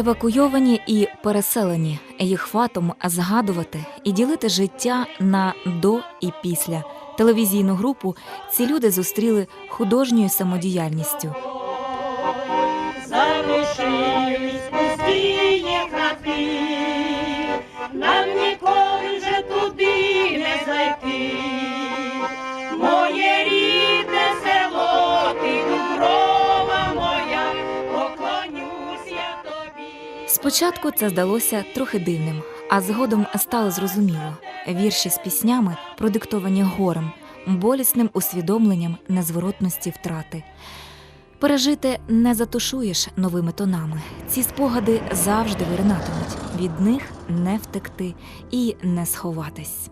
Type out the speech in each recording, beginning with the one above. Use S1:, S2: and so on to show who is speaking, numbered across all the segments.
S1: Евакуйовані і переселені їх фатом згадувати і ділити життя на до і після. Телевізійну групу ці люди зустріли художньою самодіяльністю.
S2: залишились нам ніколи вже туди не зайти. Моє
S1: Спочатку це здалося трохи дивним, а згодом стало зрозуміло. Вірші з піснями продиктовані горем, болісним усвідомленням незворотності втрати. Пережити не затушуєш новими тонами. Ці спогади завжди виринатимуть. Від них не втекти і не сховатись.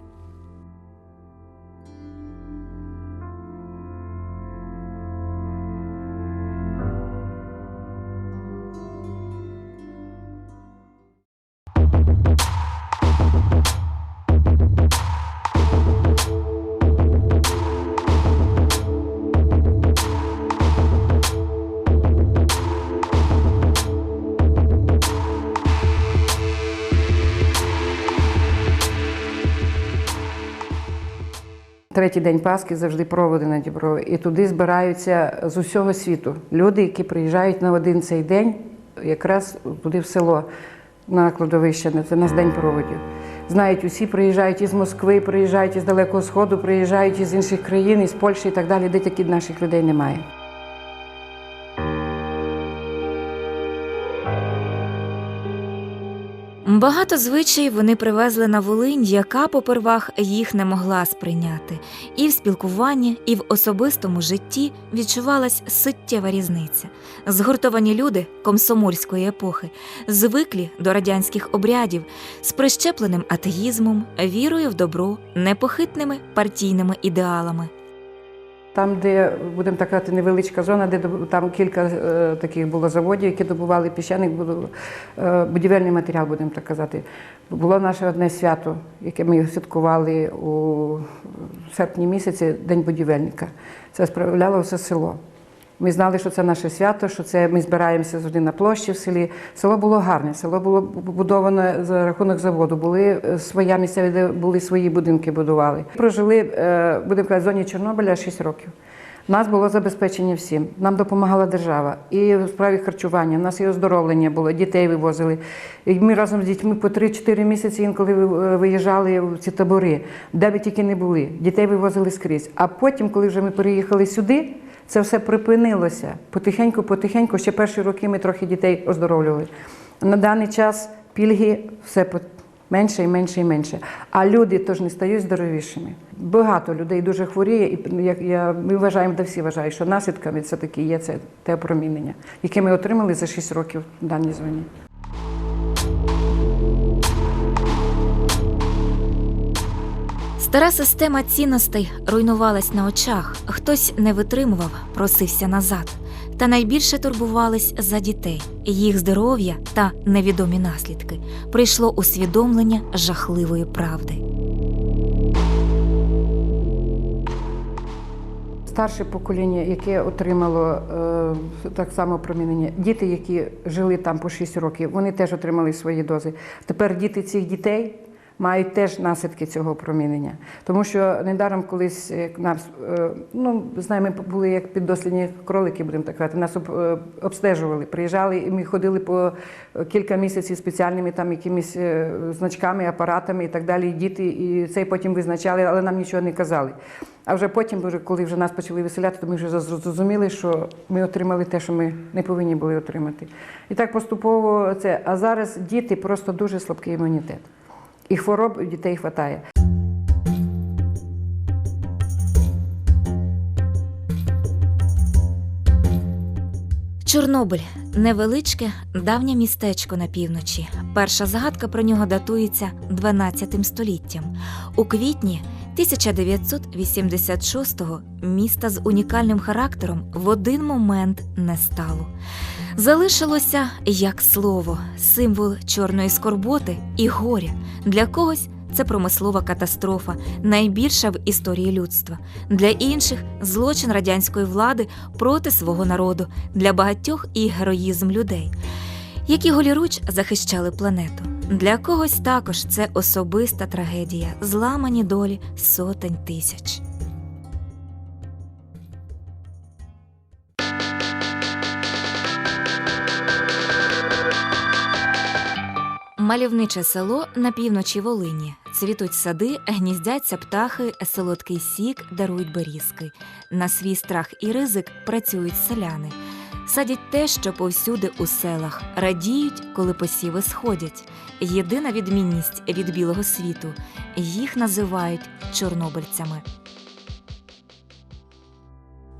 S3: Третій день Пасхи завжди проводи на Діброві. І туди збираються з усього світу люди, які приїжджають на один цей день, якраз туди в село на кладовище. Це наш день проводів. Знають, усі приїжджають із Москви, приїжджають із Далекого Сходу, приїжджають із інших країн, із Польщі і так далі, де таких наших людей немає.
S1: Багато звичаїв вони привезли на Волинь, яка попервах їх не могла сприйняти. І в спілкуванні, і в особистому житті відчувалась суттєва різниця. Згуртовані люди комсомольської епохи, звиклі до радянських обрядів, з прищепленим атеїзмом, вірою в добро, непохитними партійними ідеалами.
S3: Там, де будемо так казати, невеличка зона, де там кілька е, таких було заводів, які добували піщаник, було, е, будівельний матеріал, будемо так казати. Було наше одне свято, яке ми святкували у серпні місяці, День будівельника. Це справляло все село. Ми знали, що це наше свято, що це ми збираємося завжди на площі в селі. Село було гарне, село було побудоване за рахунок заводу. Були е, своя місцеві, де були свої будинки, будували. Прожили, е, будемо казати, в зоні Чорнобиля 6 років. Нас було забезпечення всім. Нам допомагала держава. І в справі харчування, у нас і оздоровлення було, дітей вивозили. І ми разом з дітьми по 3-4 місяці інколи ви- виїжджали в ці табори, де би тільки не були. Дітей вивозили скрізь. А потім, коли вже ми переїхали сюди, це все припинилося. Потихеньку, потихеньку, ще перші роки ми трохи дітей оздоровлювали. На даний час пільги все менше і менше і менше. А люди теж не стають здоровішими. Багато людей дуже хворіє, і як я, ми вважаємо, де всі вважають, що наслідками це таки є це те опромінення, яке ми отримали за 6 років в даній зоні.
S1: Стара система цінностей руйнувалась на очах. Хтось не витримував, просився назад. Та найбільше турбувались за дітей, їх здоров'я та невідомі наслідки. Прийшло усвідомлення жахливої правди.
S3: Старше покоління, яке отримало е, так само промінення, діти, які жили там по 6 років, вони теж отримали свої дози. Тепер діти цих дітей мають теж наслідки цього промінення. Тому що недаром колись нас, е, ну, знаємо, ми були як піддослідні кролики, будемо так казати, нас е, обстежували, приїжджали, і ми ходили по кілька місяців спеціальними там якимись е, значками, апаратами і так далі. І діти, і цей потім визначали, але нам нічого не казали. А вже потім, коли вже нас почали виселяти, то ми вже зрозуміли, що ми отримали те, що ми не повинні були отримати. І так поступово це. А зараз діти просто дуже слабкий імунітет. І хвороб у дітей вистачає.
S1: Чорнобиль невеличке давнє містечко на півночі. Перша згадка про нього датується 12 століттям. У квітні 1986-го міста з унікальним характером в один момент не стало. Залишилося як слово, символ чорної скорботи і горя. Для когось це промислова катастрофа, найбільша в історії людства. Для інших злочин радянської влади проти свого народу, для багатьох і героїзм людей. які голіруч захищали планету. Для когось також це особиста трагедія, зламані долі сотень тисяч. Мальовниче село на півночі Волині. Цвітуть сади, гніздяться птахи, солодкий сік дарують берізки. На свій страх і ризик працюють селяни. Садять те, що повсюди у селах, радіють, коли посіви сходять. Єдина відмінність від білого світу їх називають чорнобильцями.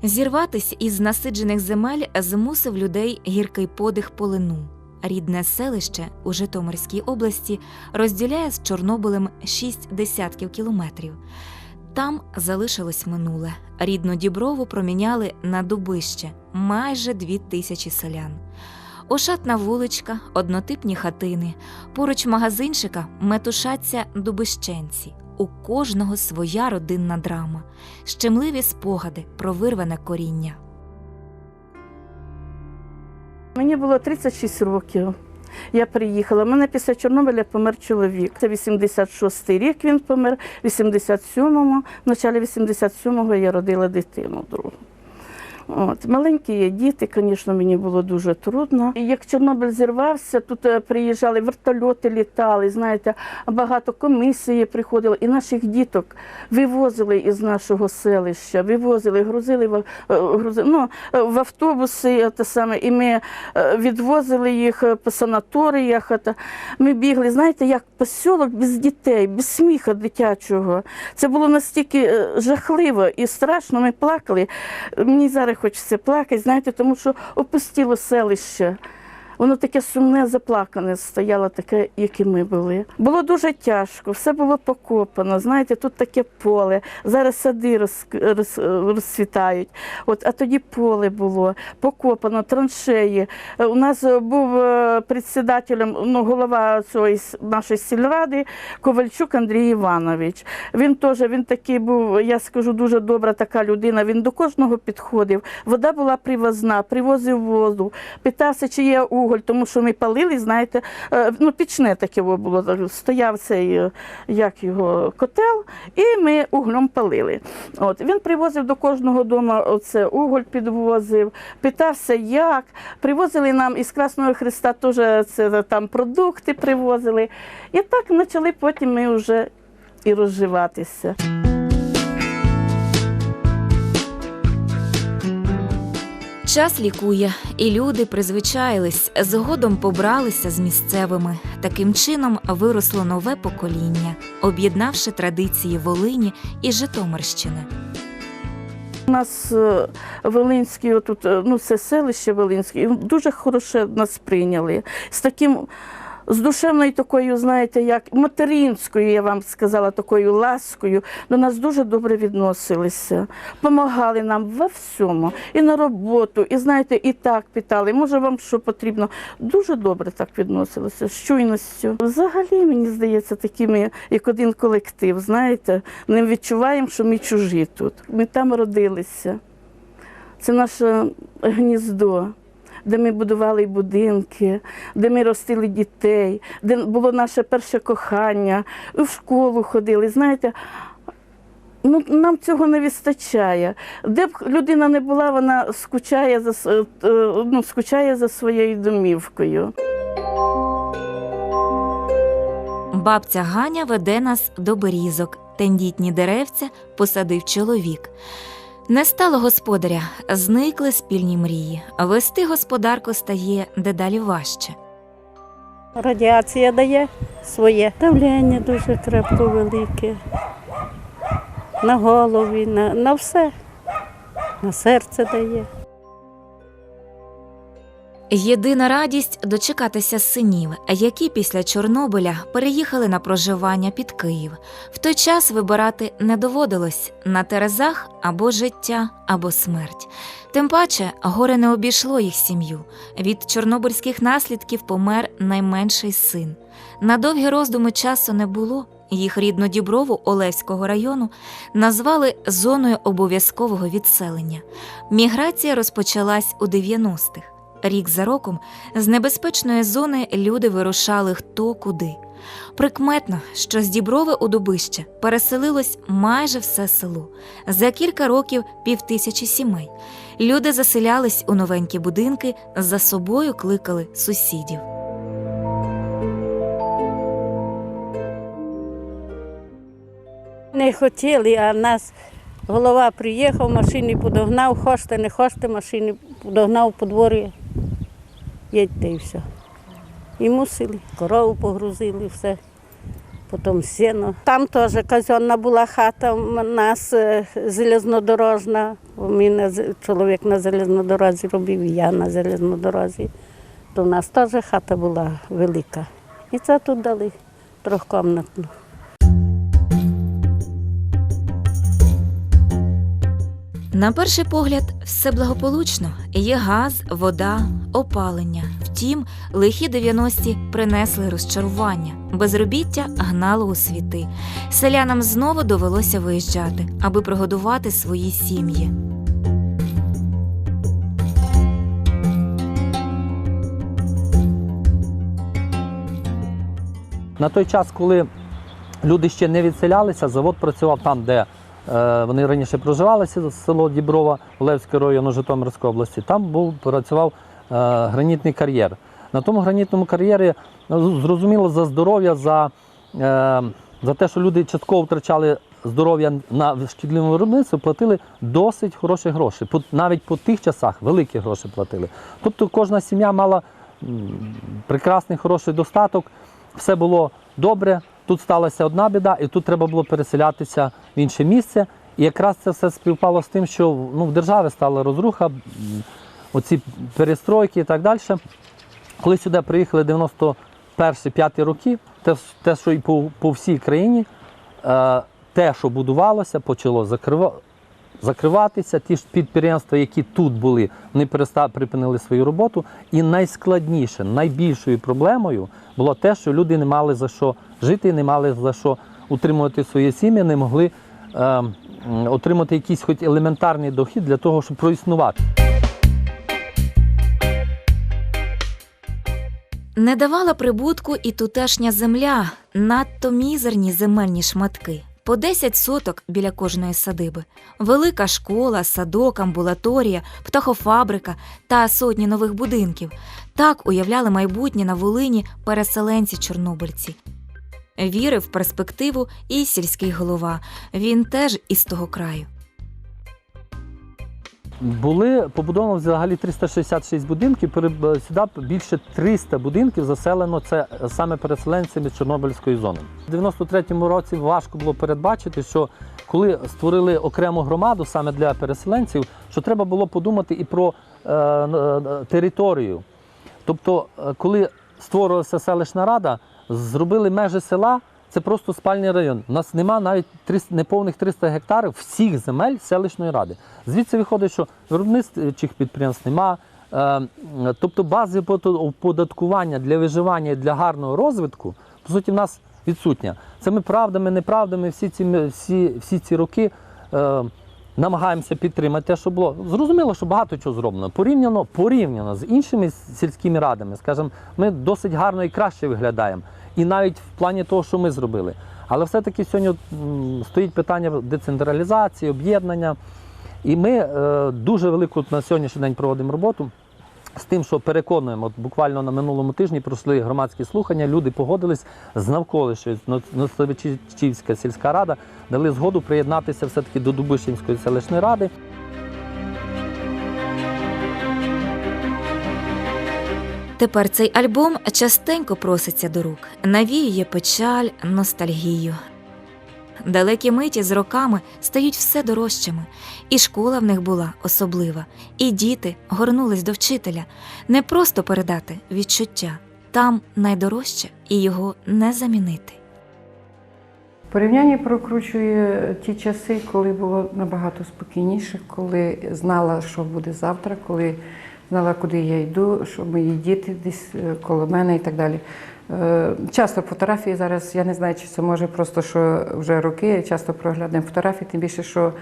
S1: Зірватись із насиджених земель змусив людей гіркий подих полину. Рідне селище у Житомирській області розділяє з Чорнобилем шість десятків кілометрів. Там залишилось минуле. Рідну Діброву проміняли на дубище майже дві тисячі селян. Ошатна вуличка, однотипні хатини, поруч магазинчика метушаться дубищенці. У кожного своя родинна драма, щемливі спогади про вирване коріння.
S4: Мені було 36 років. Я приїхала. У мене після Чорнобиля помер чоловік. Це 86-й рік він помер, в 87-му, в началі 87-го я родила дитину другу. От. Маленькі діти, звісно, мені було дуже трудно. І як Чорнобиль зірвався, тут е, приїжджали вертольоти, літали, знаєте, багато комісії приходило, і наших діток вивозили із нашого селища, вивозили, грузили в, е, грузили, ну, е, в автобуси, те саме, і ми відвозили їх по санаторіях. Ми бігли, знаєте, як посілок без дітей, без сміха дитячого. Це було настільки жахливо і страшно. Ми плакали. Мені зараз хочеться плакати, знаєте, тому що опустіло селище. Воно таке сумне, заплакане стояло, таке, як і ми були. Було дуже тяжко, все було покопано. Знаєте, тут таке поле. Зараз сади роз, роз, розцвітають. От, а тоді поле було, покопано, траншеї. У нас е, був е, председателем, ну, голова цієї нашої сільради Ковальчук Андрій Іванович. Він теж він такий був, я скажу, дуже добра така людина. Він до кожного підходив. Вода була привозна, привозив воду, питався, чи є уголь, тому що ми палили, знаєте, е, ну, пічне таке було. Стояв цей, е, як його, котел, і ми углем палили. От, він привозив до кожного дому оце уголь підвозив, питався, як. Привозили нам із Красного Христа теж це, там продукти привозили. І так почали потім ми вже і розживатися.
S1: Час лікує, і люди призвичаїлись, згодом побралися з місцевими. Таким чином виросло нове покоління, об'єднавши традиції Волині і Житомирщини.
S4: У нас е, Волинський, отут, е, ну це селище Волинське, дуже хороше нас прийняли. З таким, з душевною такою, знаєте, як материнською, я вам сказала, такою ласкою, до нас дуже добре відносилися. Помагали нам во всьому. І на роботу, і знаєте, і так питали, може вам що потрібно. Дуже добре так відносилися, з чуйністю. Взагалі, мені здається, такі ми, як один колектив, знаєте, не відчуваємо, що ми чужі тут. Ми там родилися. Це наше гніздо, де ми будували будинки, де ми ростили дітей, де було наше перше кохання, в школу ходили. Знаєте, ну, нам цього не вистачає. Де б людина не була, вона скучає за, е, ну, скучає за своєю домівкою.
S1: Бабця Ганя веде нас до берізок. Тендітні деревця посадив чоловік. Не стало господаря, зникли спільні мрії. Вести господарку стає дедалі важче.
S5: Радіація дає своє. Давлення дуже крепко велике. На голові, на, на все. На серце дає.
S1: Єдина радість дочекатися синів, які після Чорнобиля переїхали на проживання під Київ. В той час вибирати не доводилось на терезах або життя, або смерть. Тим паче горе не обійшло їх сім'ю. Від чорнобильських наслідків помер найменший син. На довгі роздуми часу не було. Їх рідну Діброву Олевського району назвали зоною обов'язкового відселення. Міграція розпочалась у 90-х. Рік за роком з небезпечної зони люди вирушали хто куди. Прикметно, що з Діброви у Дубище переселилось майже все село. За кілька років півтисячі сімей. Люди заселялись у новенькі будинки, за собою кликали сусідів.
S5: Не хотіли, а нас голова приїхав, машини подогнав, хочете, не хочете, машини подогнав по дворі. Їдьте і все. І мусили. Корову погрузили, все. Потім сіно. Там теж казенна була хата у нас железнодорожна. Мене чоловік на железнодорозі робив, і я на железнодорозі. То в нас теж хата була велика. І це тут дали трьохкомнатну.
S1: На перший погляд, все благополучно. Є газ, вода, опалення. Втім, лихі 90-ті принесли розчарування. Безробіття гнало у світи. Селянам знову довелося виїжджати, аби прогодувати свої сім'ї.
S6: На той час, коли люди ще не відселялися, завод працював там, де вони раніше проживали, село- Діброва, Олевський район Житомирської області. Там був працював е, гранітний кар'єр. На тому гранітному кар'єрі ну, зрозуміло за здоров'я, за, е, за те, що люди частково втрачали здоров'я на шкідливому виробництві, платили досить хороші гроші. Навіть по тих часах великі гроші платили. Тобто кожна сім'я мала прекрасний, хороший достаток, все було добре. Тут сталася одна біда, і тут треба було переселятися в інше місце. І якраз це все співпало з тим, що ну, в державі стала розруха, оці перестройки і так далі. Коли сюди приїхали 91-5 роки, те, те, що і по, по всій країні, е, те, що будувалося, почало закрива, закриватися. Ті ж підприємства, які тут були, вони переста- припинили свою роботу. І найскладніше, найбільшою проблемою було те, що люди не мали за що жити, не мали за що утримувати свої сім'ї, не могли е, отримати якийсь хоч елементарний дохід для того, щоб проіснувати.
S1: Не давала прибутку і тутешня земля, надто мізерні земельні шматки. По 10 соток біля кожної садиби, велика школа, садок, амбулаторія, птахофабрика та сотні нових будинків. Так уявляли майбутнє на Волині переселенці-чорнобильці. Вірив в перспективу і сільський голова. Він теж із того краю.
S6: Були побудовано взагалі 366 будинків. Сюди більше 300 будинків заселено це саме переселенцями з Чорнобильської зони. У 93-му році важко було передбачити, що коли створили окрему громаду саме для переселенців, що треба було подумати і про е, е, територію. Тобто, е, коли створилася селищна рада, зробили межі села. Це просто спальний район. У нас нема навіть 300, неповних 300 гектарів всіх земель селищної ради. Звідси виходить, що виробничих підприємств нема. Е, Тобто бази оподаткування для виживання і для гарного розвитку, по суті, в нас відсутня. Цими правдами, неправдами всі ці, всі, всі ці роки е, намагаємося підтримати те, що було. Зрозуміло, що багато чого зроблено. Порівняно, порівняно з іншими сільськими радами, скажімо, ми досить гарно і краще виглядаємо. І навіть в плані того, що ми зробили. Але все-таки сьогодні стоїть питання децентралізації, об'єднання. І ми е, дуже велику на сьогоднішній день проводимо роботу з тим, що переконуємо, от буквально на минулому тижні пройшли громадські слухання, люди погодились з навколишньої Ностовичівська сільська рада, дали згоду приєднатися все-таки до Дубишинської селищної ради.
S1: Тепер цей альбом частенько проситься до рук, навіює печаль, ностальгію. Далекі миті з роками стають все дорожчими, і школа в них була особлива, і діти горнулись до вчителя не просто передати відчуття, там найдорожче і його не замінити.
S3: Порівняння прокручує ті часи, коли було набагато спокійніше, коли знала, що буде завтра, коли знала, куди я йду, що мої діти десь е, коло мене і так далі. Е, Часто фотографії зараз, я не знаю, чи це може просто що вже роки, часто проглядаємо фотографії, тим більше, що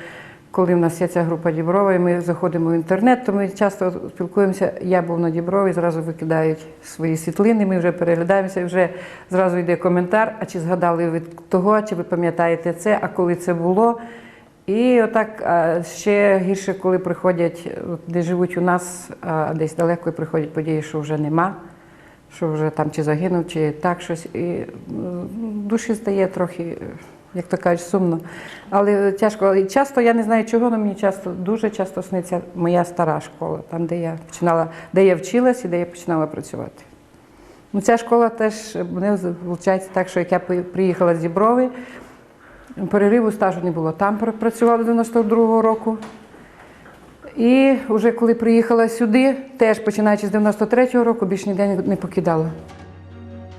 S3: коли в нас є ця група Діброва, і ми заходимо в інтернет, то ми часто спілкуємося. Я був на Діброві, зразу викидають свої світлини, ми вже переглядаємося, і вже зразу йде коментар, а чи згадали ви того, чи ви пам'ятаєте це, а коли це було. І отак ще гірше, коли приходять, де живуть у нас, а десь далеко і приходять події, що вже нема, що вже там чи загинув, чи так щось. І душі стає трохи, як то кажуть, сумно. Але тяжко. І часто я не знаю чого, але мені часто дуже часто сниться моя стара школа, там, де я починала, де я вчилась і де я починала працювати. Ну, ця школа теж мене виходить так, що як я приїхала з Діброви, перериву стажу не було. Там пр- працювала до 92-го року. І вже коли приїхала сюди, теж починаючи з 93-го року, більш ніде не- покидала.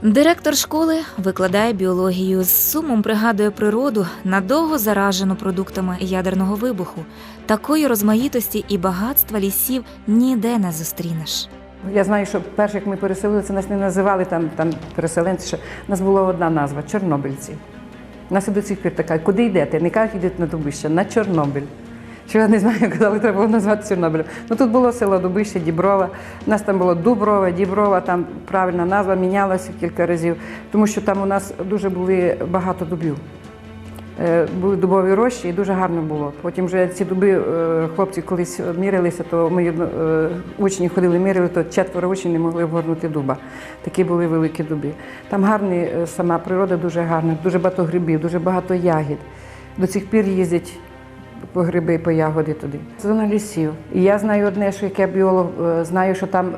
S1: Директор школи викладає біологію з сумом пригадує природу, надовго заражену продуктами ядерного вибуху. Такої розмаїтості і багатства лісів ніде не зустрінеш.
S3: Я знаю, що перше, як ми переселилися, нас не називали там, там переселенці. Ще. У нас була одна назва Чорнобильці. Нас і до цих пір така, куди йдете? Не кажуть, йдете на Дубище, на Чорнобиль. Що я не знаю, казали, треба було назвати Чорнобилем. Ну тут було село Дубище, Діброва. У нас там було Дуброва, Діброва, там правильна назва мінялася кілька разів, тому що там у нас дуже були багато дубів. Е, Були дубові рощі і дуже гарно було. Потім вже ці дуби е, хлопці колись мірилися, то ми е, учні ходили, мірили, то четверо учнів не могли обгорнути дуба. Такі були великі дуби. Там гарна сама природа, дуже гарна, дуже багато грибів, дуже багато ягід. До цих пір їздять по гриби по ягоди туди. Зона лісів. І я знаю одне, що як я біолог, знаю, що там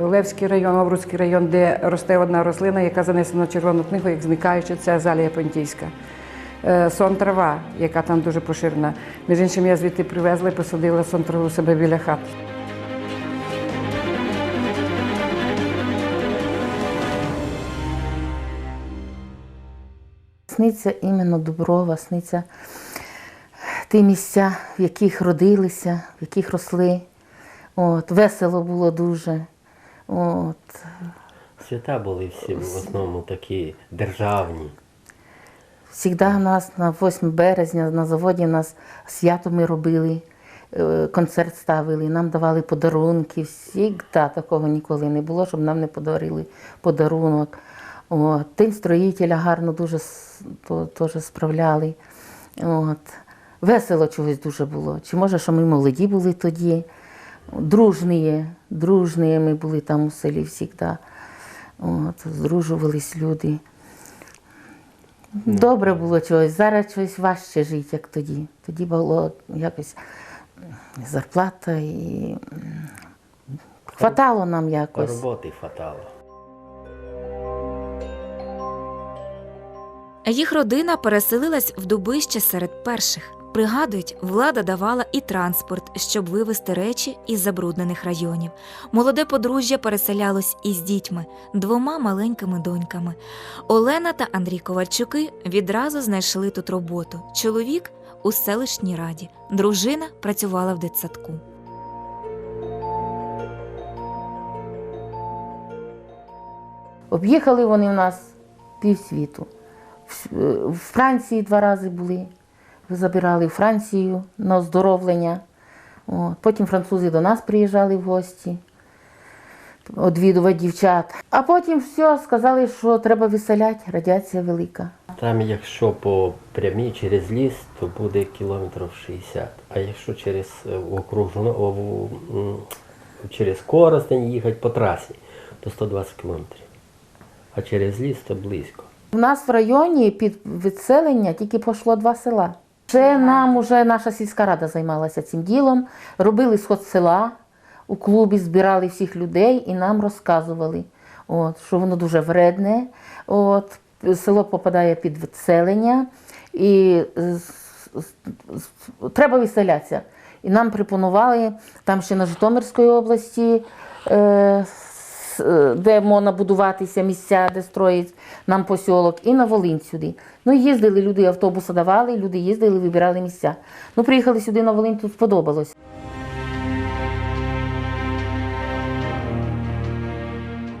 S3: Левський район, Овруцький район, де росте одна рослина, яка занесена в червону книгу, як зникаюча, це азалія понтійська. Е, Сон трава, яка там дуже поширена. Між іншим, я звідти привезла і посадила сон траву у себе біля хати.
S7: Сниться іменно Дуброва, сниться ті місця, в яких родилися, в яких росли. От, весело було дуже. От.
S8: Свята були всі в основному такі державні.
S7: Всігда нас на 8 березня на заводі нас свято ми робили, е, концерт ставили, нам давали подарунки. Всігда такого ніколи не було, щоб нам не подарили подарунок. От. День строїтеля гарно дуже то- теж справляли. От. Весело чогось дуже було. Чи може, що ми молоді були тоді, дружні, дружні ми були там у селі завжди. От, здружувались люди. Добре було чогось. Зараз щось важче жити, як тоді. Тоді було якось зарплата і хватало нам якось.
S8: Роботи хватало.
S1: Їх родина переселилась в Дубище серед перших. Пригадують, влада давала і транспорт, щоб вивезти речі із забруднених районів. Молоде подружжя переселялось із дітьми, двома маленькими доньками. Олена та Андрій Ковальчуки відразу знайшли тут роботу. Чоловік у селищній раді, дружина працювала в дитсадку.
S7: Об'їхали вони в нас півсвіту. В- е, Франції два рази були. Забирали в Францію на оздоровлення. От. Потім французи до нас приїжджали в гості, одвідувати дівчат. А потім все, сказали, що треба виселяти, радіація велика.
S8: Там, якщо по прямій через ліс, то буде кілометрів 60. А якщо через е, окружну, через Коростень їхати по трасі, то 120 кілометрів. А через ліс то близько.
S7: У нас в районі під відселення тільки пішло два села. Ще нам уже наша сільська рада займалася цим ділом, робили сход села, у клубі збирали всіх людей і нам розказували, от, що воно дуже вредне. От, село попадає під відселення і треба виселятися. І нам пропонували там ще на Житомирської області. Е, де можна будуватися місця, де строїть нам посілок, і на Волинь сюди. Ну, їздили люди, автобуси давали, люди їздили, вибирали місця. Ну, приїхали сюди на Волинь, тут сподобалось.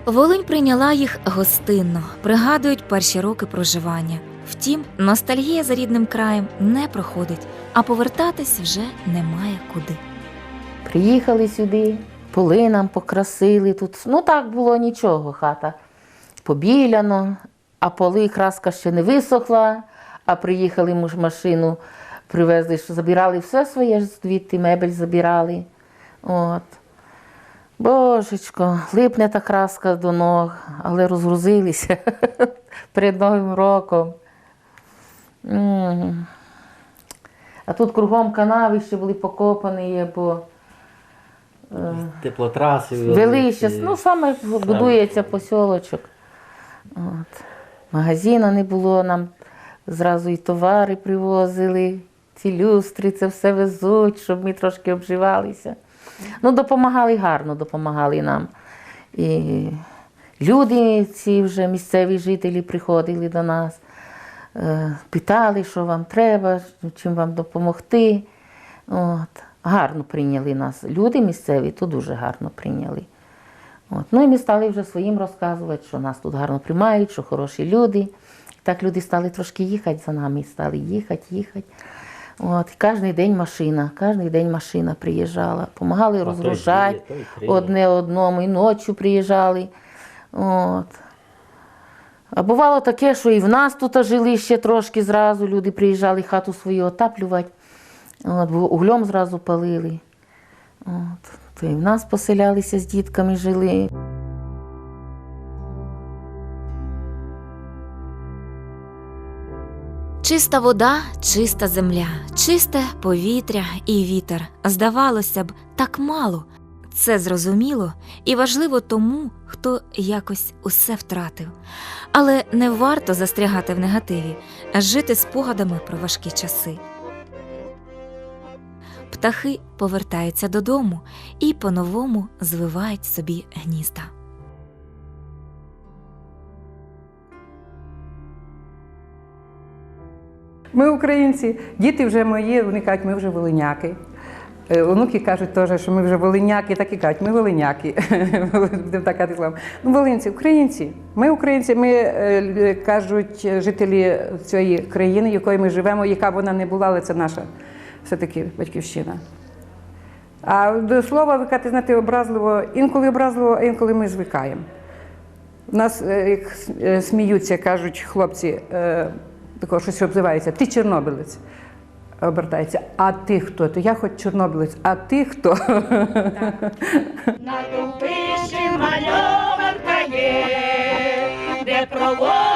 S1: Волинь прийняла їх гостинно, пригадують перші роки проживання. Втім, ностальгія за рідним краєм не проходить, а повертатись вже немає куди.
S7: Приїхали сюди, поли нам покрасили тут. Ну так було нічого, хата побіляно, а поли краска ще не висохла, а приїхали ми ж машину, привезли, що забирали все своє звідти, мебель забирали. От. Божечко, липне та краска до ног, але розгрузилися перед Новим роком. А тут кругом канави ще були покопані, бо е,
S8: Теплотраси.
S7: вели ну саме будується посілочок. От. Магазина не було, нам зразу і товари привозили, ці люстри, це все везуть, щоб ми трошки обживалися. Ну, допомагали гарно, допомагали нам. І люди, ці вже місцеві жителі приходили до нас, е, питали, що вам треба, чим вам допомогти. От. Гарно прийняли нас. Люди місцеві то дуже гарно прийняли. От. Ну і ми стали вже своїм розказувати, що нас тут гарно приймають, що хороші люди. Так люди стали трошки їхати за нами, стали їхати, їхати. От. Кожен день машина, кожен день машина приїжджала, допомагали розгружати одне одному, і ночі приїжджали. От. А бувало таке, що і в нас тут жили ще трошки зразу, люди приїжджали хату свою отаплювати, от, бо углем зразу палили. От. То і в нас поселялися з дітками, жили.
S1: Чиста вода, чиста земля, чисте повітря і вітер. Здавалося б, так мало. Це зрозуміло і важливо тому, хто якось усе втратив. Але не варто застрягати в негативі, а жити спогадами про важкі часи. Птахи повертаються додому і по-новому звивають собі гнізда.
S3: Ми українці, діти вже мої, вони кажуть, ми вже волиняки. Е, Онуки кажуть теж, що ми вже волиняки, так і кажуть, ми волиняки. Будемо так казати. Ну, волинці, українці. Ми українці, ми е, кажуть жителі цієї країни, якої ми живемо, яка б вона не була, але це наша все-таки батьківщина. А до слова ви кажете, знаєте, образливо, інколи образливо, а інколи ми звикаємо. У нас е, як е, сміються, кажуть хлопці, е, такого щось обзивається, ти чорнобилець. Обертається, а ти хто? То я хоч чорнобилець, а ти хто?
S2: На тупиші мальованка є, де проводять